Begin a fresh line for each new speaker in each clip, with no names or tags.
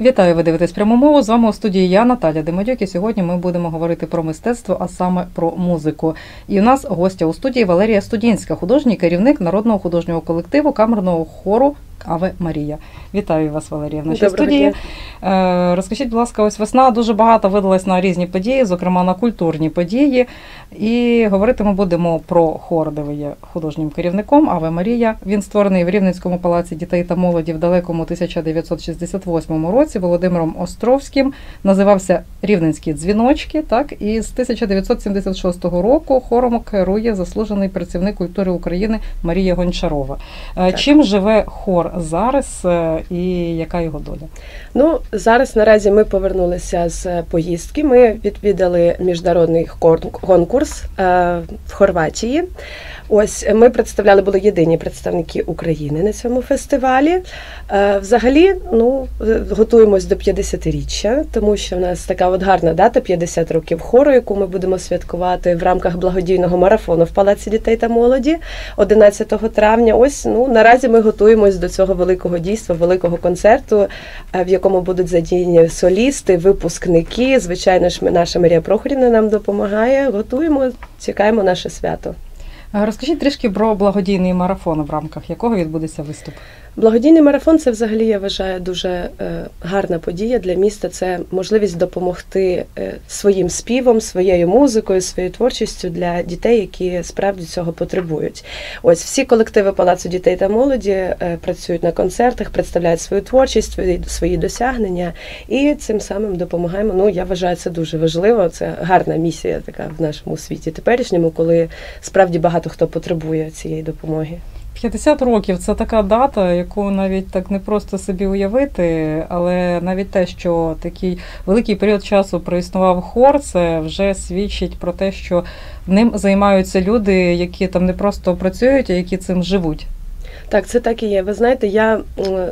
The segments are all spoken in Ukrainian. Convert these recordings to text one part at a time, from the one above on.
Вітаю, ви дивитесь пряму мову. З вами у студії я, Наталя Демодюк, і сьогодні ми будемо говорити про мистецтво, а саме про музику. І у нас гостя у студії Валерія Студінська, художній керівник народного художнього колективу камерного хору Аве Марія. Вітаю вас, Валерія, в нашій
Доброго
студії.
дня.
Е, Розкажіть, будь ласка, ось весна дуже багато видалась на різні події, зокрема на культурні події. І говорити ми будемо про хор, де ви є художнім керівником. Аве Марія. Він створений в Рівненському палаці дітей та молоді в далекому 1968 році Володимиром Островським. Називався Рівненські дзвіночки. Так і з 1976 року хором керує заслужений працівник культури України Марія Гончарова. Е,
Так.
Чим живе хор зараз е, і яка його доля?
Ну зараз наразі ми повернулися з поїздки. Ми відвідали міжнародний конкурс е, в Хорватії. Ось ми представляли, були єдині представники України на цьому фестивалі. Е, Взагалі, ну е, готуємось до 50-річчя, тому що в нас така от гарна дата 50 років хору, яку ми будемо святкувати в рамках благодійного марафону в Палаці дітей та молоді 11 травня. Ось ну наразі ми готуємось до цього великого дійства, великого концерту, е, в якому будуть задіяні солісти, випускники. Звичайно ж, наша Марія Прохорівна нам допомагає. Готуємо, чекаємо наше свято.
Розкажіть трішки про благодійний марафон, в рамках якого відбудеться виступ.
Благодійний марафон це взагалі я вважаю дуже е, гарна подія для міста. Це можливість допомогти е, своїм співом, своєю музикою, своєю творчістю для дітей, які справді цього потребують. Ось всі колективи Палацу дітей та молоді е, працюють на концертах, представляють свою творчість, свої, свої досягнення і цим самим допомагаємо. Ну я вважаю це дуже важливо. Це гарна місія така в нашому світі теперішньому, коли справді багато хто потребує цієї допомоги.
50 років це така дата, яку навіть так не просто собі уявити, але навіть те, що такий великий період часу проіснував хор, це вже свідчить про те, що ним займаються люди, які там не просто працюють, а які цим живуть.
Так, це так і є. Ви знаєте, я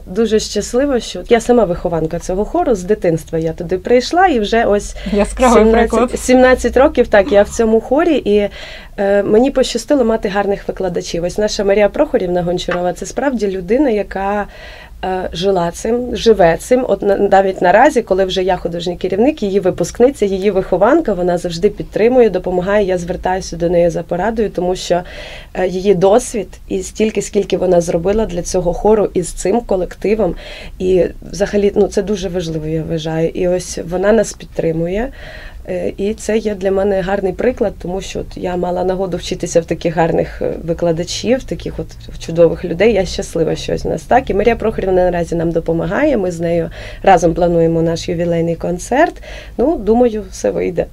дуже щаслива, що я сама вихованка цього хору з дитинства. Я туди прийшла і вже ось
Яскравий приклад.
17, 17 років так я в цьому хорі, і е, мені пощастило мати гарних викладачів. Ось наша Марія Прохорівна Гончарова це справді людина, яка жила цим, живе цим. От на- навіть наразі, коли вже я художній керівник, її випускниця, її вихованка, вона завжди підтримує, допомагає. Я звертаюся до неї за порадою, тому що е, її досвід і стільки, скільки вона зробила для цього хору із цим колективом. І взагалі ну, це дуже важливо, я вважаю. І ось вона нас підтримує. Е, І це є для мене гарний приклад, тому що от я мала нагоду вчитися в таких гарних е, викладачів, таких от чудових людей. Я щаслива, що ось в нас так. І Марія Прохорівна наразі нам допомагає. Ми з нею разом плануємо наш ювілейний концерт. Ну, думаю, все вийде.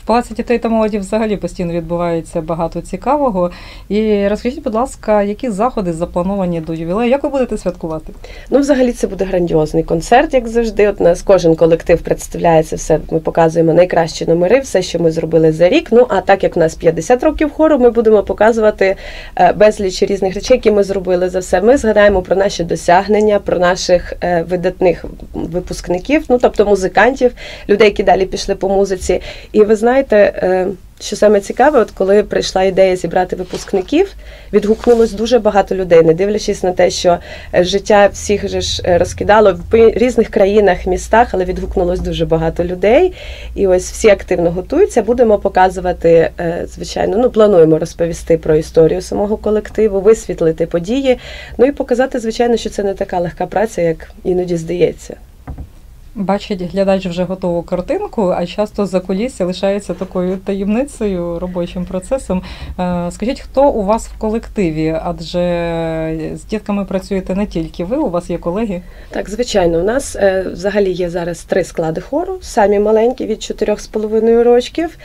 В Палаці дітей та молоді взагалі постійно відбувається багато цікавого. І розкажіть, будь ласка, які заходи заплановані до ювілею? Як ви будете святкувати?
Ну, взагалі, це буде грандіозний концерт, як завжди. От нас кожен колектив представляється все. Ми показуємо найкращі номери, все, що ми зробили за рік. Ну а так як у нас 50 років хору, ми будемо показувати е, безліч різних речей, які ми зробили за все. Ми згадаємо про наші досягнення, про наших е, видатних випускників, ну тобто музикантів, людей, які далі пішли по музиці. І ви знаєте. Е, Що саме цікаве, от коли прийшла ідея зібрати випускників, відгукнулось дуже багато людей, не дивлячись на те, що е, життя всіх же ж е, розкидало в різних країнах, містах, але відгукнулось дуже багато людей. І ось всі активно готуються. Будемо показувати, звичайно, ну плануємо розповісти про історію самого колективу, висвітлити події. Ну і показати, звичайно, що це не така легка праця, як іноді здається.
Бачить глядач вже готову картинку, а часто за кулісся лишається такою таємницею робочим процесом. Е, Скажіть, хто у вас в колективі? Адже з дітками працюєте не тільки ви, у вас є колеги.
Так, звичайно, у нас е, взагалі є зараз три склади хору, самі маленькі від 4,5 рочків.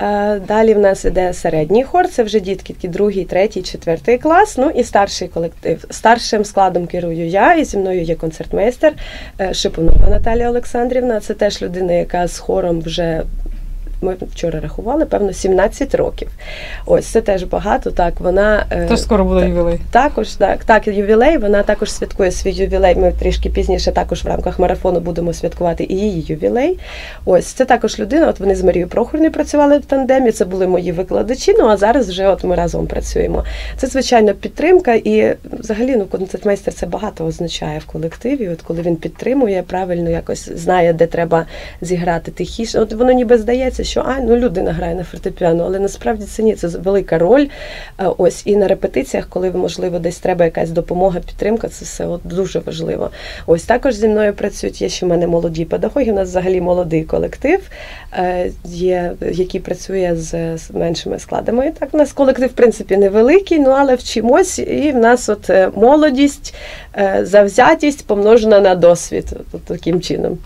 Е, далі в нас іде середній хор, це вже дітки, другий, третій, четвертий клас. Ну і старший колектив. Старшим складом керую я, і зі мною є концертмейстер Шипунова Наталія Олександрівна. Це теж людина, яка з хором вже ми вчора рахували, певно, 17 років. Ось це теж багато. Так, вона е,
Тож скоро буде
так.
ювілей.
також так, так, ювілей. Вона також святкує свій ювілей. Ми трішки пізніше також в рамках марафону будемо святкувати і її ювілей. Ось це також людина. От вони з Марією Прохорною працювали в тандемі. Це були мої викладачі. Ну а зараз вже от ми разом працюємо. Це звичайно підтримка, і взагалі ну концертмейстер це багато означає в колективі. От коли він підтримує, правильно якось знає, де треба зіграти тихіше. От воно ніби здається, що а ну людина грає на фортепіано, але насправді це ні, це велика роль. Е, Ось і на репетиціях, коли можливо десь треба якась допомога, підтримка, це все от дуже важливо. Ось також зі мною працюють. Є ще в мене молоді педагоги. У нас взагалі молодий колектив, е, є, який працює з, меншими складами. І так, у нас колектив, в принципі, невеликий, ну але вчимось, і в нас от е, молодість, завзятість помножена на досвід. От таким чином.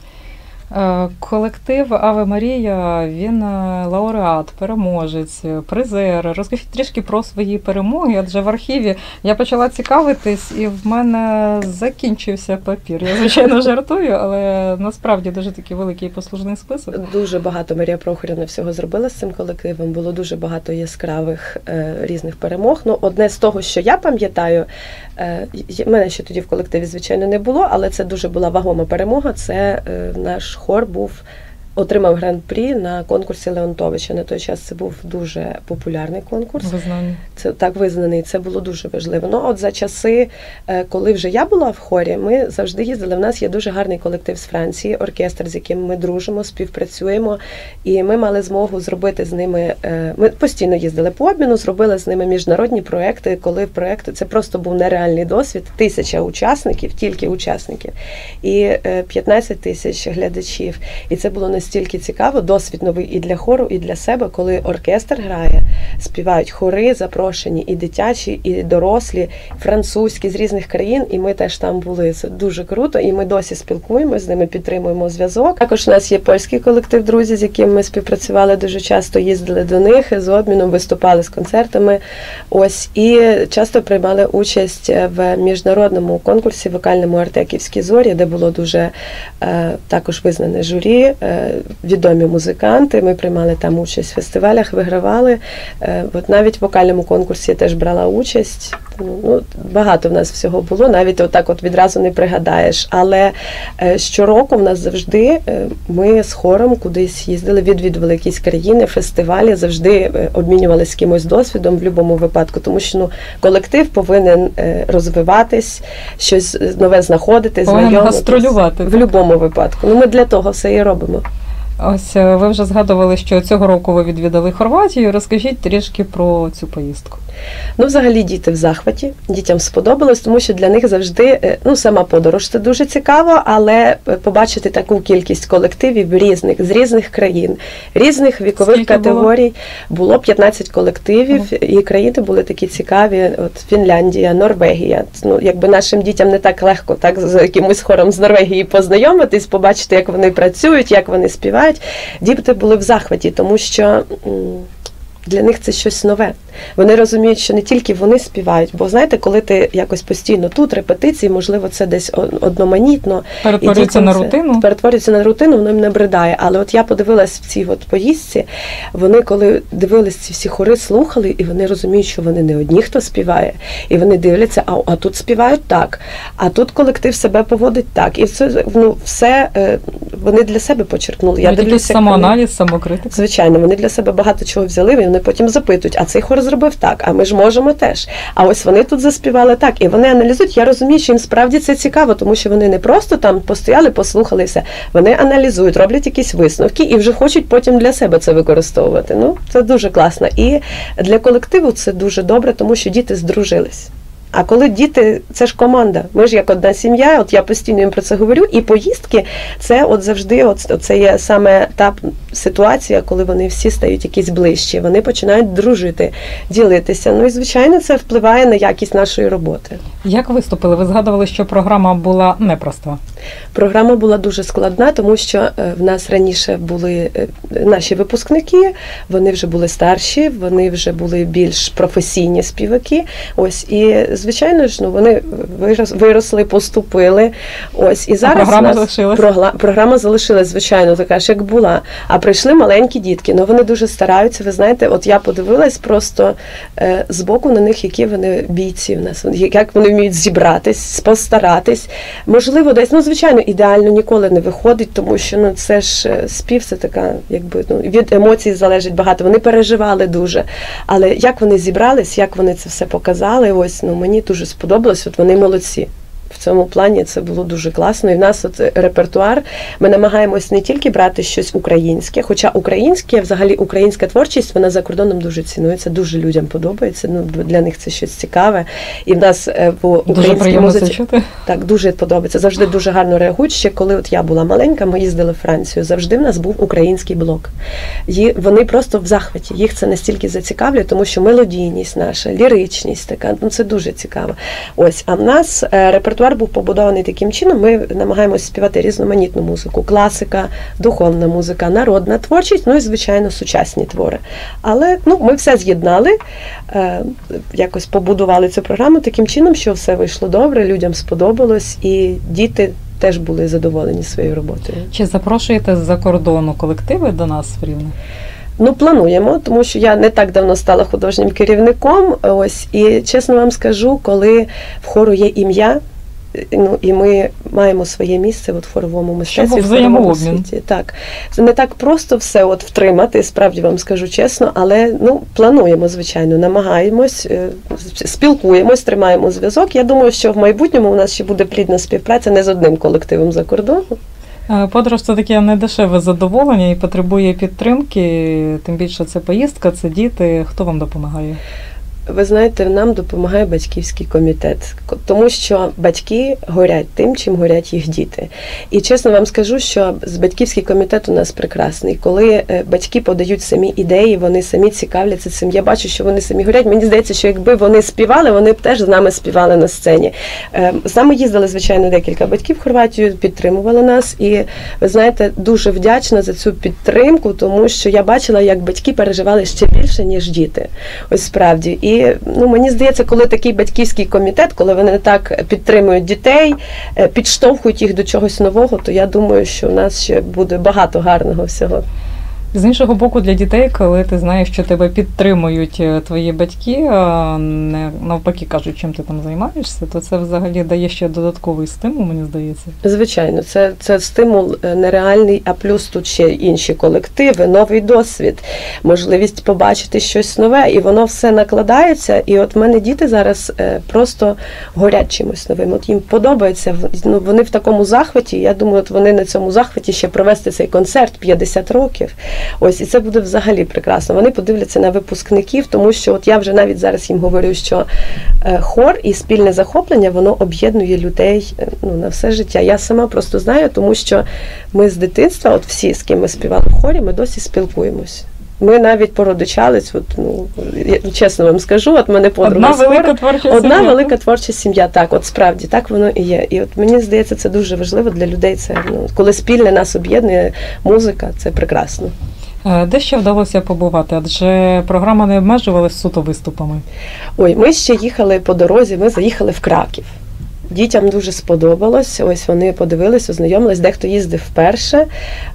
Е, Колектив Аве Марія, він е, лауреат, переможець, призер. Розкажіть трішки про свої перемоги, адже в архіві я почала цікавитись, і в мене закінчився папір. Я звичайно жартую, але насправді дуже такий великий послужний список.
Дуже багато Марія Прохорівна всього зробила з цим колективом. Було дуже багато яскравих е, різних перемог. Ну, одне з того, що я пам'ятаю, мене ще тоді в колективі, звичайно, не було, але це дуже була вагома перемога. Це наш хор був. Отримав гран-прі на конкурсі Леонтовича. На той час це був дуже популярний конкурс.
Визнання.
Це так визнаний. Це було дуже важливо. Ну от за часи, е, коли вже я була в хорі, ми завжди їздили. В нас є дуже гарний колектив з Франції, оркестр, з яким ми дружимо, співпрацюємо. І ми мали змогу зробити з ними. е, Ми постійно їздили по обміну, зробили з ними міжнародні проекти. Коли проекти це просто був нереальний досвід. Тисяча учасників, тільки учасників, і е, 15 тисяч глядачів. І це було настільки цікаво. Досвід новий і для хору, і для себе, коли оркестр грає, співають хори, запрошені і дитячі, і дорослі, французькі з різних країн. І ми теж там були. Це дуже круто. І ми досі спілкуємося з ними, підтримуємо зв'язок. Також у нас є польський колектив, друзі, з яким ми співпрацювали дуже часто. Їздили до них з обміном, виступали з концертами. Ось і часто приймали участь в міжнародному конкурсі вокальному Артеківські зорі, де було дуже е, також визнане журі, е, відомі музиканти. Ми приймали там участь в фестивалях, вигравали. Е, от навіть в вокальному конкурсі я теж брала участь. Ну, багато в нас всього було, навіть отак от відразу не пригадаєш. Але е, щороку в нас завжди е, ми з хором кудись їздили, відвідували якісь країни, фестивалі, завжди обмінювалися з кимось досвідом в будь-якому випадку, тому що ну, колектив повинен розвиватись, щось нове знаходити, знайомитись.
гастролювати,
в будь-якому випадку. Ну ми для того все і робимо.
Ось е, ви вже згадували, що цього року ви відвідали Хорватію. Розкажіть трішки про цю поїздку.
Ну, взагалі, діти в захваті. Дітям сподобалось, тому що для них завжди е, ну сама подорож це дуже цікаво, але е, побачити таку кількість колективів різних з різних країн, різних вікових
Скільки
категорій. Було 15 колективів, і країни були такі цікаві. От Фінляндія, Норвегія. Ну, якби нашим дітям не так легко так з якимось хором з Норвегії познайомитись, побачити, як вони працюють, як вони співають. Діти були в захваті, тому що. Для них це щось нове. Вони розуміють, що не тільки вони співають, бо знаєте, коли ти якось постійно тут репетиції, можливо, це десь одноманітно,
Перетворюється на рутину.
Перетворюється на рутину, воно їм набридає. Але от я подивилась в цій от поїздці, вони коли дивились ці всі хори, слухали, і вони розуміють, що вони не одні, хто співає. І вони дивляться, а, а тут співають так, а тут колектив себе поводить так. І це ну, все е, вони для себе почерпнули. Я дивлюся,
самоаналіз, самокритика.
Звичайно, вони для себе багато чого взяли, і вони потім запитують, а цей хор зробив так, а ми ж можемо теж. А ось вони тут заспівали так, і вони аналізують. Я розумію, що їм справді це цікаво, тому що вони не просто там постояли, послухали все. Вони аналізують, роблять якісь висновки і вже хочуть потім для себе це використовувати. Ну, це дуже класно. І для колективу це дуже добре, тому що діти здружились. А коли діти, це ж команда. Ми ж як одна сім'я, от я постійно їм про це говорю. І поїздки це от завжди, от, це є саме та ситуація, коли вони всі стають якісь ближчі, вони починають дружити, ділитися. Ну і звичайно, це впливає на якість нашої роботи.
Як виступили? Ви згадували, що програма була непроста.
Програма була дуже складна, тому що е, в нас раніше були е, наші випускники, вони вже були старші, вони вже були більш професійні співаки. Ось і звичайно ж, ну вони виросли, поступили. Ось і зараз
програма залишилась?
прогла- програма залишилась, звичайно, така ж як була. А прийшли маленькі дітки. Ну вони дуже стараються. Ви знаєте, от я подивилась просто е, збоку на них, які вони бійці в нас, як вони вміють зібратись, постаратись. Можливо, десь ну звичайно, ідеально ніколи не виходить, тому що ну це ж е, спів, це така, якби ну від емоцій залежить багато. Вони переживали дуже. Але як вони зібрались, як вони це все показали, ось ну мені дуже сподобалось. От вони молодці. В цьому плані це було дуже класно. І в нас от репертуар. Ми намагаємось не тільки брати щось українське, хоча українське, взагалі українська творчість, вона за кордоном дуже цінується, дуже людям подобається. Ну для них це щось цікаве. І в нас е, в
Дуже
українській музиці
чути.
так дуже подобається. Завжди дуже гарно реагують. Ще коли от я була маленька, ми їздили в Францію. Завжди в нас був український блок. Ї- Вони просто в захваті. Їх це настільки зацікавлює, тому що мелодійність наша, ліричність така, ну це дуже цікаво. Ось, а в нас е, репертуар був побудований таким чином. Ми намагаємося співати різноманітну музику, класика, духовна музика, народна творчість, ну і звичайно сучасні твори. Але ну ми все з'єднали, е, якось побудували цю програму таким чином, що все вийшло добре, людям сподобалось, і діти теж були задоволені своєю роботою.
Чи запрошуєте з-за кордону колективи до нас в Рівне?
Ну, плануємо, тому що я не так давно стала художнім керівником. Ось і чесно вам скажу, коли в хору є ім'я. Ну і ми маємо своє місце от в хоровому мистецтві, в хоровому світі. Так не так просто все от втримати, справді вам скажу чесно, але ну плануємо, звичайно, намагаємось, е, спілкуємось, тримаємо зв'язок. Я думаю, що в майбутньому у нас ще буде плідна співпраця не з одним колективом за кордоном.
Е, Подорож це таке недешеве задоволення і потребує підтримки. Тим більше це поїздка, це діти. Хто вам допомагає?
Ви знаєте, нам допомагає батьківський комітет, тому що батьки горять тим, чим горять їх діти. І чесно вам скажу, що з батьківський комітет у нас прекрасний. Коли е, батьки подають самі ідеї, вони самі цікавляться цим. Я бачу, що вони самі горять. Мені здається, що якби вони співали, вони б теж з нами співали на сцені. Е, З нами їздили, звичайно, декілька батьків в Хорватію, підтримували нас. І ви знаєте, дуже вдячна за цю підтримку, тому що я бачила, як батьки переживали ще більше, ніж діти. Ось справді. І ну мені здається, коли такий батьківський комітет, коли вони так підтримують дітей, е, підштовхують їх до чогось нового, то я думаю, що в нас ще буде багато гарного всього.
З іншого боку, для дітей, коли ти знаєш, що тебе підтримують е, твої батьки, а не навпаки кажуть, чим ти там займаєшся, то це взагалі дає ще додатковий стимул, мені здається.
Звичайно, це, це стимул е, нереальний, а плюс тут ще інші колективи, новий досвід, можливість побачити щось нове, і воно все накладається. І от в мене діти зараз е, просто горять чимось новим. От їм подобається, ну, вони в такому захваті. Я думаю, от вони на цьому захваті ще провести цей концерт 50 років. Ось і це буде взагалі прекрасно. Вони подивляться на випускників, тому що от я вже навіть зараз їм говорю, що е, хор і спільне захоплення воно об'єднує людей е, ну, на все життя. Я сама просто знаю, тому що ми з дитинства, от всі, з ким ми співали в хорі, ми досі спілкуємось. Ми навіть породичались, от, ну, я чесно вам скажу, от мене подруга
Одна велика творча
Одна
сім'я.
велика творча сім'я, так, от справді так воно і є. І от мені здається, це дуже важливо для людей. Це ну, коли спільне нас об'єднує музика, це прекрасно.
Е, Де ще вдалося побувати? Адже програма не обмежувалась суто виступами.
Ой, ми ще їхали по дорозі, ми заїхали в Краків. Дітям дуже сподобалось. Ось вони подивились, ознайомились. Дехто їздив вперше.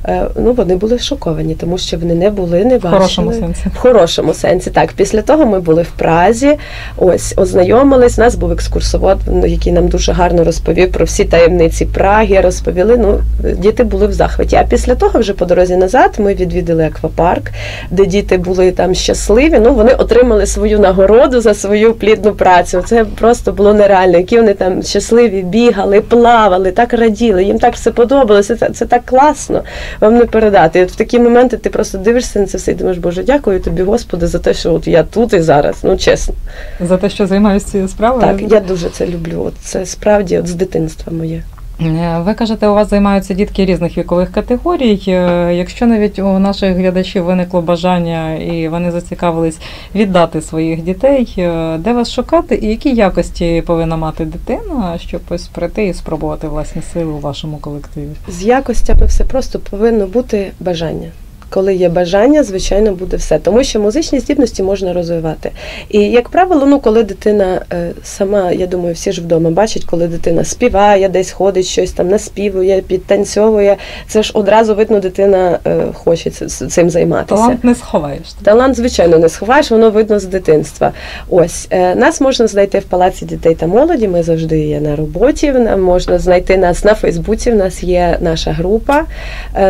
Е, Ну вони були шоковані, тому що вони не були, не
В хорошому сенсі.
В хорошому сенсі, так. Після того ми були в Празі, ось ознайомились. У нас був екскурсовод, ну, який нам дуже гарно розповів про всі таємниці Праги. Розповіли. Ну, діти були в захваті. А після того, вже по дорозі назад, ми відвідали аквапарк, де діти були там щасливі. Ну, вони отримали свою нагороду за свою плідну працю. Це просто було нереально. Які вони там щасливі, бігали, плавали, так раділи. Їм так все подобалося. Це, це так класно. Вам не передати. І от в такі моменти ти просто дивишся на це все і думаєш, Боже, дякую тобі, Господи, за те, що от я тут і зараз. Ну чесно.
За те, що займаюся цією справою.
Так, я дуже це люблю. От це справді от з дитинства моє.
Е, Ви кажете, у вас займаються дітки різних вікових категорій. Е, Якщо навіть у наших глядачів виникло бажання і вони зацікавились віддати своїх дітей, е, де вас шукати і які якості повинна мати дитина, щоб ось прийти і спробувати власні сили у вашому колективі?
З якостями все просто повинно бути бажання. Коли є бажання, звичайно, буде все. Тому що музичні здібності можна розвивати. І, як правило, ну, коли дитина е, сама, я думаю, всі ж вдома бачать, коли дитина співає, десь ходить, щось там наспівує, підтанцьовує, це ж одразу видно, дитина е, хоче цим займатися.
Талант не сховаєш.
Талант, звичайно, не сховаєш, воно видно з дитинства. Ось е, нас можна знайти в палаці дітей та молоді. Ми завжди є на роботі. Можна знайти нас на Фейсбуці. В нас є наша група,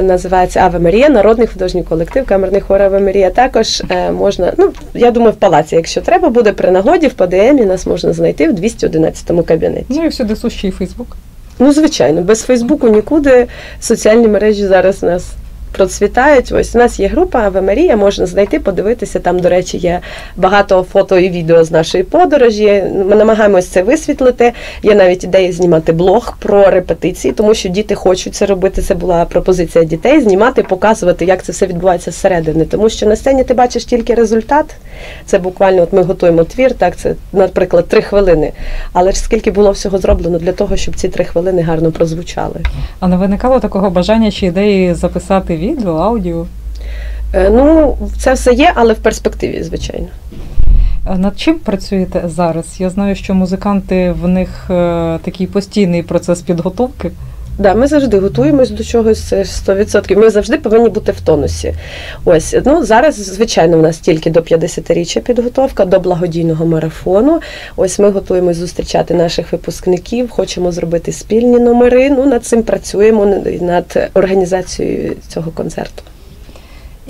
називається Аве Марія, народний художній колектив, камерний хор Мрія. Також е, можна, ну я думаю, в палаці, якщо треба буде при нагоді, в ПДМі нас можна знайти в 211 кабінеті.
Ну і всюди сущий Фейсбук.
Ну, звичайно, без Фейсбуку нікуди соціальні мережі зараз нас процвітають. Ось у нас є група Аве Марія, можна знайти, подивитися. Там, до речі, є багато фото і відео з нашої подорожі. Ми намагаємось це висвітлити. Є навіть ідеї знімати блог про репетиції, тому що діти хочуть це робити. Це була пропозиція дітей знімати, показувати, як це все відбувається зсередини. Тому що на сцені ти бачиш тільки результат. Це буквально, от ми готуємо твір, так це, наприклад, три хвилини. Але ж скільки було всього зроблено для того, щоб ці три хвилини гарно прозвучали.
А не виникало такого бажання чи ідеї записати відео, аудіо?
Е, Ну, це все є, але в перспективі, звичайно.
Над чим працюєте зараз? Я знаю, що музиканти в них е, такий постійний процес підготовки.
Да, ми завжди готуємось до чогось це ж 100%. Ми завжди повинні бути в тонусі. Ось ну зараз, звичайно, в нас тільки до 50-річчя підготовка до благодійного марафону. Ось ми готуємось зустрічати наших випускників, хочемо зробити спільні номери. Ну над цим працюємо над організацією цього концерту.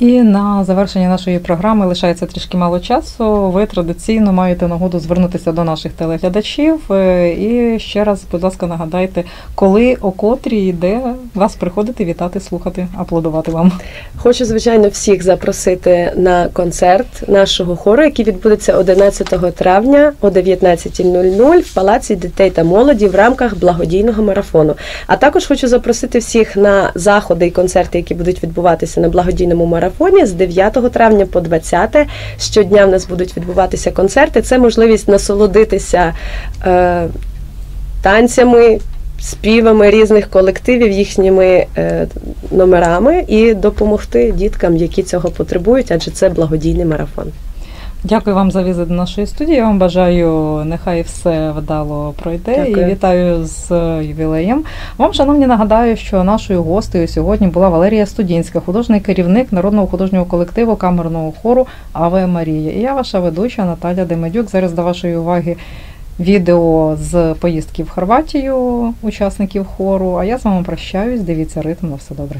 І на завершення нашої програми лишається трішки мало часу. Ви традиційно маєте нагоду звернутися до наших телеглядачів. Е, І ще раз, будь ласка, нагадайте, коли, о котрій, і де вас приходити, вітати, слухати, аплодувати вам.
Хочу, звичайно, всіх запросити на концерт нашого хору, який відбудеться 11 травня о 19.00 в Палаці дітей та молоді в рамках благодійного марафону. А також хочу запросити всіх на заходи і концерти, які будуть відбуватися на благодійному марафоні з 9 травня по 20. Щодня в нас будуть відбуватися концерти. Це можливість насолодитися е, танцями, співами різних колективів, їхніми е, номерами і допомогти діткам, які цього потребують, адже це благодійний марафон.
Дякую вам за візит до нашої студії. Я вам бажаю, нехай все вдало пройде.
Дякую.
І вітаю з ювілеєм. Вам, шановні, нагадаю, що нашою гостею сьогодні була Валерія Студінська, художній керівник народного художнього колективу камерного хору Аве Марія. І я ваша ведуча Наталя Демедюк. Зараз до вашої уваги відео з поїздки в Хорватію учасників хору. А я з вами прощаюсь. Дивіться ритм на все добре.